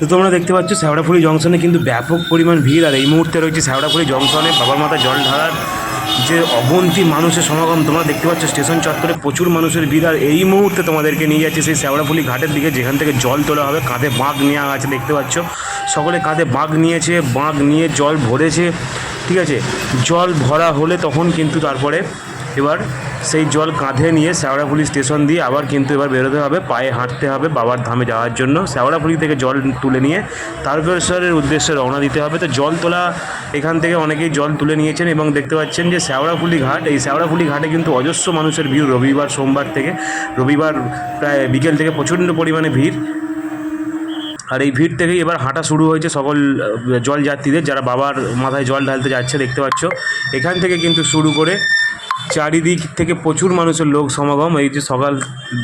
তো তোমরা দেখতে পাচ্ছ শ্যাওড়াফুলি জংশনে কিন্তু ব্যাপক পরিমাণ ভিড়, আর এই মুহূর্তে রয়েছে শ্যাওড়াফুলি জংশনে বাবার মাথা জল ঢালার যে অবন্তি মানুষের সমাগম। তোমরা দেখতে পাচ্ছ স্টেশন চত্বরে প্রচুর মানুষের ভিড়, আর এই মুহূর্তে তোমাদেরকে নিয়ে যাচ্ছে সেই শ্যাওড়াফুলি ঘাটের দিকে, যেখান থেকে জল তোলা হবে। কাঁধে বাঁক নেওয়া আছে, দেখতে পাচ্ছ। সকলে কাঁধে বাঁক নিয়েছে, বাঁক নিয়ে জল ভরেছে, ঠিক আছে? জল ভরা হলে তখন কিন্তু তারপরে এবার সেই জল কাঁধে নিয়ে শ্যাওড়াফুলি স্টেশন দিয়ে আবার কিন্তু এবার বেরোতে হবে, পায়ে হাঁটতে হবে বাবার ধামে যাওয়ার জন্য। শ্যাওড়াফুলি থেকে জল তুলে নিয়ে তারকেশ্বরের উদ্দেশ্যে রওনা দিতে হবে। তো জল তোলা, এখান থেকে অনেকেই জল তুলে নিয়েছেন এবং দেখতে পাচ্ছেন যে শ্যাওড়াফুলি ঘাট, এই শ্যাওড়াফুলি ঘাটে কিন্তু অজস্র মানুষের ভিড় রবিবার, সোমবার থেকে। রবিবার প্রায় বিকেল থেকে প্রচণ্ড পরিমাণে ভিড়। আর এই ভিড় থেকেই এবার হাঁটা শুরু হয়েছে সকল জল যাত্রীদের। যারা বাবার মাথায় জল ঢালতে যাচ্ছে, দেখতে পাচ্ছ। এখান থেকে কিন্তু শুরু করে চারিদিক থেকে প্রচুর মানুষের লোক সমাগম। এই যে সকাল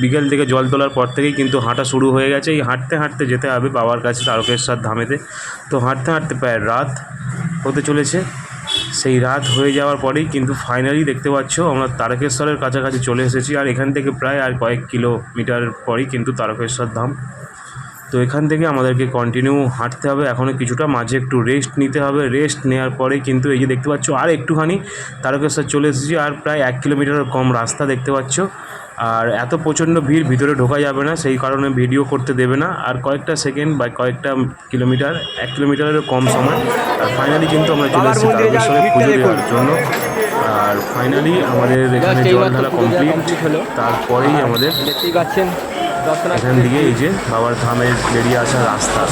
বিকেল থেকে জল তোলার পর থেকেই কিন্তু হাঁটা শুরু হয়ে গেছে। এই হাঁটতে হাঁটতে যেতে হবে বাবার কাছে তারকেশ্বর ধামেতে। তো হাঁটতে হাঁটতে প্রায় রাত হতে চলেছে। সেই রাত হয়ে যাওয়ার পরেই কিন্তু ফাইনালি দেখতে পাচ্ছ আমরা তারকেশ্বরের কাছাকাছি চলে এসেছি। আর এখান থেকে প্রায় আর কয়েক কিলোমিটার পরেই কিন্তু তারকেশ্বর ধাম তো এখান থেকে আমাদেরকে কন্টিনিউ হাঁটতে হবে। এখনও কিছুটা মাঝে একটু রেস্ট নিতে হবে। রেস্ট নেওয়ার পরে কিন্তু এই যে দেখতে পাচ্ছ আর একটুখানি তারকেশ্বর চলে এসেছি আর প্রায় এক কিলোমিটারের কম রাস্তা দেখতে পাচ্ছ। আর এত প্রচণ্ড ভিড় ভিতরে ঢোকা যাবে না সেই কারণে ভিডিও করতে দেবে না। আর কয়েকটা সেকেন্ড বা কয়েকটা কিলোমিটার এক কিলোমিটারেরও কম সময়। আর ফাইনালি কিন্তু আমরা চলে এসেছি তারকেশ্বরে পুজো দেওয়ার জন্য। আর ফাইনালি আমাদের এখানে জল ঢালা কমপ্লিট তারপরেই আমাদের দেখতেই পাচ্ছেন দর্শনার্থী এখান দিকে এই যে বাবার ধামের বেরিয়ে আসার রাস্তা।